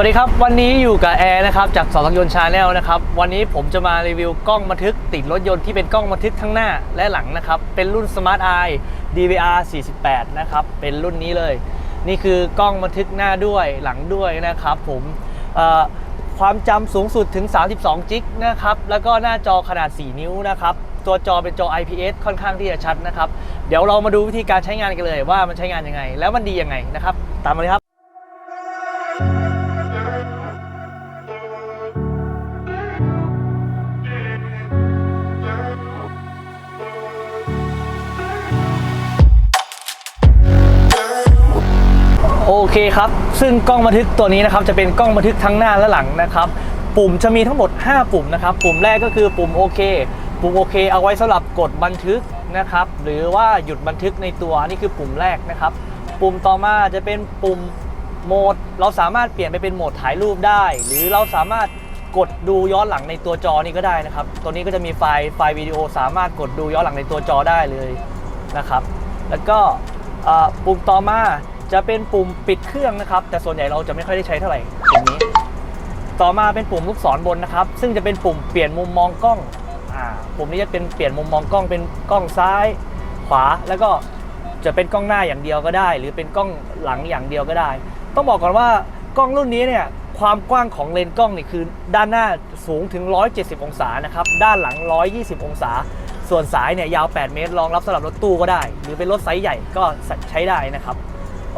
วัสดีครับวันนี้อยู่กับแอร์นะครับจากสองยนต์ชาแนลนะครับวันนี้ผมจะมารีวิวกล้องบันทึกติดรถยนต์ที่เป็นกล้องบันทึกทั้งหน้าและหลังนะครับเป็นรุ่น Smart Eye DVR 48 นะครับเป็นรุ่นนี้เลย นี่คือกล้องบันทึกหน้าด้วยหลังด้วยนะครับผมความจำสูงสุดถึง 32 จิกนะครับแล้วก็หน้าจอขนาด 4 นิ้วนะครับตัวจอเป็นจอ IPS ค่อนข้างที่จะชัดนะครับเดี๋ยวเรามาดูวิธีการใช้งานกันเลยว่ามันใช้งานยังไง แล้วมันดียังไงนะครับตามมาเลยครับ เคครับ ซึ่งกล้องบันทึกตัวนี้นะครับจะเป็นกล้องบันทึกทั้งหน้าและหลังนะครับ ปุ่มจะมีทั้งหมด 5 ปุ่มนะครับ ปุ่มแรกก็คือปุ่มโอเค ปุ่มโอเค เอาไว้สำหรับกดบันทึกนะครับ หรือว่าหยุดบันทึกในตัวนี่คือปุ่มแรกนะครับ ปุ่มต่อมาจะเป็นปุ่มโหมด เราสามารถเปลี่ยนไปเป็นโหมดถ่ายรูปได้ หรือเราสามารถกดดูย้อนหลังในตัวจอนี้ก็ได้นะครับ ตัวนี้ก็จะมีไฟล์ไฟล์วิดีโอสามารถกดดูย้อนหลังในตัวจอได้เลยนะครับ แล้วก็ปุ่มต่อมา จะเป็นปุ่มปิดเครื่องนะครับ แต่ส่วนใหญ่เราจะไม่ค่อยได้ใช้เท่าไหร่ปุ่มนี้ ต่อมาเป็นปุ่มลูกศรบนนะครับ ซึ่งจะเป็นปุ่มเปลี่ยนมุมมองกล้องอ่าปุ่มนี้จะเป็นเปลี่ยนมุมมองกล้องเป็นกล้องซ้าย ขวาแล้วก็จะเป็นกล้องหน้าอย่างเดียวก็ได้ หรือเป็นกล้องหลังอย่างเดียวก็ได้ ต้องบอกก่อนว่ากล้องรุ่นนี้เนี่ยความกว้างของเลนส์กล้องนี่คือ ด้านหน้าสูงถึง 170 องศานะครับด้านหลัง 120 องศา ส่วนสายเนี่ยยาว 8 เมตรรองรับสำหรับรถตู้ก็ได้ หรือเป็นรถไซส์ใหญ่ก็ใช้ได้นะครับ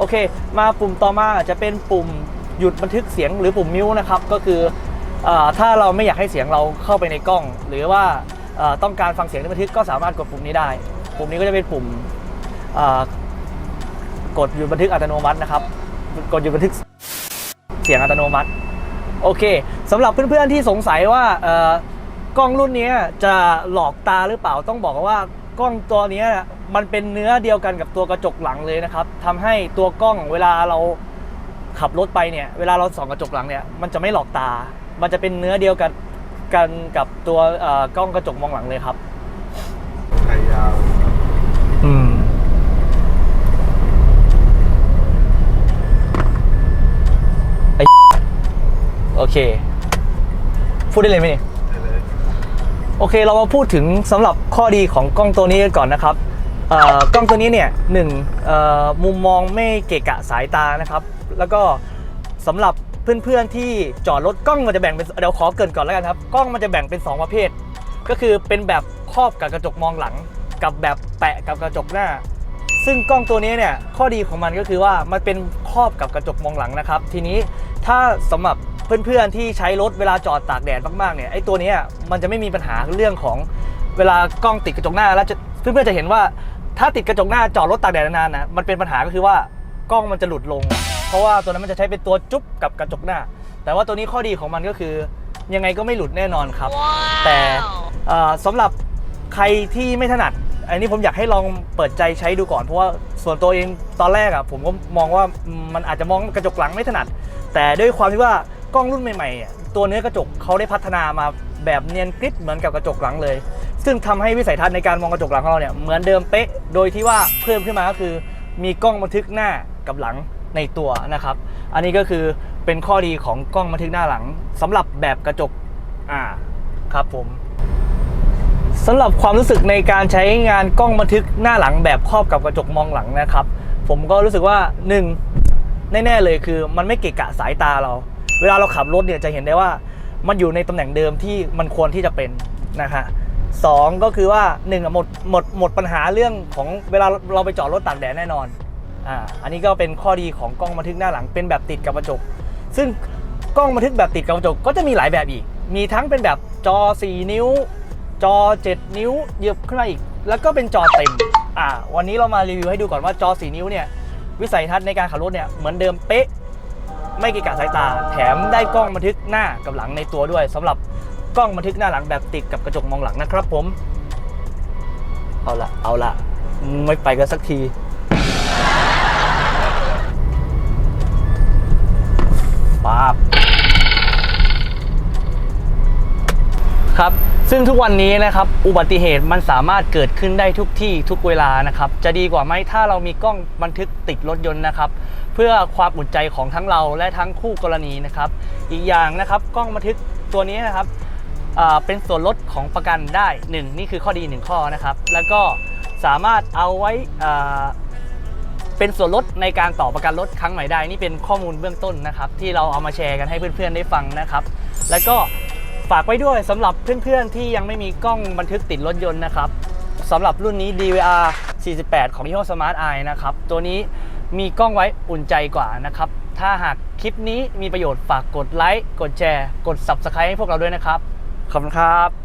โอเค มาปุ่มต่อมาจะเป็นปุ่มหยุดบันทึกเสียงหรือปุ่มมิวนะครับ ก็คืออถ้าเราไม่อยากให้เสียงเราเข้าไปในกล้อง หรือว่าต้องการฟังเสียงในบันทึกก็สามารถกดปุ่มนี้ได้ ปุ่มนี้ก็จะเป็นปุ่มกดหยุดบันทึกอัตโนมัตินะครับ กดหยุดบันทึกเสียงอัตโนมัติ โอเคสำหรับเพื่อนๆที่สงสัยว่ากล้องรุ่นนี้จะหลอกตาหรือเปล่าต้องบอกว่าก ล้องตัวนี้มันเป็นเนื้อเดียวกันกับตัวกระจกหลังเลยนะครับทำให้ตัวกล้องเวลาเราขับรถไปเนี่ยเวลาเราส่องกระจกหลังเนี่ยมันจะไม่หลอกตา มันจะเป็นเนื้อเดียวกันกันกับตัวกล้องกระจกมองหลังเลยครับไข่ยาวอืมไอโอเคพูดได้เลยไหมเนี่ย โอเคเรามาพูดถึงสำหรับข้อดีของกล้องตัวนี้กันก่อนนะครับกล้องตัวนี้เนี่ยหนึ่งมุมมองไม่เกะกะสายตานะครับ แล้วก็สำหรับเพื่อนๆที่จอดรถกล้องมันจะแบ่งเป็นเดี๋ยวขอเกินก่อนแล้วกันครับกล้องมันจะแบ่งเป็น 2 ประเภท ก็คือเป็นแบบครอบกับกระจกมองหลัง กับแบบแปะกับกระจกหน้า ซึ่งกล้องตัวนี้เนี่ยข้อดีของมันก็คือว่ามันเป็นครอบกับกระจกมองหลังนะครับ ทีนี้ถ้าสำหรับ เพื่อนๆที่ใช้รถเวลาจอดตากแดดมากๆเนี่ยไอ้ตัวเนี้ยมันจะไม่มีปัญหาเรื่องของเวลากล้องติดกระจกหน้าแล้วจะเพื่อนๆจะเห็นว่าถ้าติดกระจกหน้าจอดรถตากแดดนานๆนะมันเป็นปัญหาก็คือว่ากล้องมันจะหลุดลง เพราะว่าตัวนั้นมันจะใช้เป็นตัวจุ๊บกับกระจกหน้า แต่ว่าตัวนี้ข้อดีของมันก็คือ ยังไงก็ไม่หลุดแน่นอนครับ แต่เอ่อสำหรับใครที่ไม่ถนัดอันนี้ผมอยากให้ลองเปิดใจใช้ดูก่อนเพราะว่าส่วนตัวเองตอนแรกอะผมก็มองว่ามันอาจจะมองกระจกหลังไม่ถนัด แต่ด้วยความที่ว่า กล้องรุ่นใหม่ๆอะตัวเนื้อกระจกเขาได้พัฒนามาแบบเนียนกริบเหมือนกับกระจกหลังเลย ซึ่งทำให้วิสัยทัศน์ในการมองกระจกหลังของเราเนี่ยเหมือนเดิมเป๊ะ โดยที่ว่าเพิ่มขึ้นมาก็คือ มีกล้องบันทึกหน้ากับหลังในตัวนะครับ อันนี้ก็คือเป็นข้อดีของกล้องบันทึกหน้าหลังสำหรับแบบกระจกอ่าครับผมสำหรับความรู้สึกในการใช้งานกล้องบันทึกหน้าหลังแบบครอบกับกระจกมองหลังนะครับ ผมก็รู้สึกว่าหนึ่งแน่ๆเลยคือมันไม่เกะกะสายตาเรา เวลาเราขับรถเนี่ยจะเห็นได้ว่ามันอยู่ในตำแหน่งเดิมที่มันควรที่จะเป็นนะฮะสองก็คือว่าหนึ่งหมดหมดหมดปัญหาเรื่องของเวลาเราไปจอดรถตากแดดแน่นอนอ่าอันนี้ก็เป็นข้อดีของกล้องบันทึกหน้าหลังเป็นแบบติดกับกระจก ซึ่งกล้องบันทึกแบบติดกับกระจกก็จะมีหลายแบบอีก มีทั้งเป็นแบบจอ 4 นิ้ว จอ 7 นิ้วเยียบขึ้นมาอีก แล้วก็เป็นจอเต็มอ่าวันนี้เรามารีวิวให้ดูก่อนว่าจอ 4 นิ้วเนี่ยวิสัยทัศน์ในการขับรถเนี่ยเหมือนเดิมเป๊ะ ไม่เกะกะสายตา แถมได้กล้องบันทึกหน้ากับหลังในตัวด้วยสำหรับกล้องบันทึกหน้าหลังแบบติดกับกระจกมองหลังนะครับผม เอาละเอาละไม่ไปกันสักทีป๊าบครับ ซึ่งทุกวันนี้นะครับอุบัติเหตุมันสามารถเกิดขึ้นได้ทุกที่ทุกเวลานะครับจะดีกว่าไหมถ้าเรามีกล้องบันทึกติดรถยนต์นะครับเพื่อความอุ่นใจของทั้งเราและทั้งคู่กรณีนะครับอีกอย่างนะครับกล้องบันทึกตัวนี้นะครับเป็นส่วนลดของประกันได้ 1 นี่คือข้อดี 1 ข้อนะครับ แล้วก็สามารถเอาไว้เป็นส่วนลดในการต่อประกันรถครั้งใหม่ได้ นี่เป็นข้อมูลเบื้องต้นนะครับ ที่เราเอามาแชร์กันให้เพื่อนๆได้ฟังนะครับ แล้วก็ ฝากไว้ด้วยสำหรับเพื่อนๆที่ยังไม่มีกล้องบันทึกติดรถยนต์นะครับสำหรับรุ่นนี้ DVR 48 ของยี่ห้อ Smart Eye นะครับ ตัวนี้มีกล้องไว้อุ่นใจกว่านะครับ ถ้าหากคลิปนี้มีประโยชน์ฝากกดไลค์ กดแชร์ กด Subscribe ให้พวกเราด้วยนะครับ ขอบคุณครับ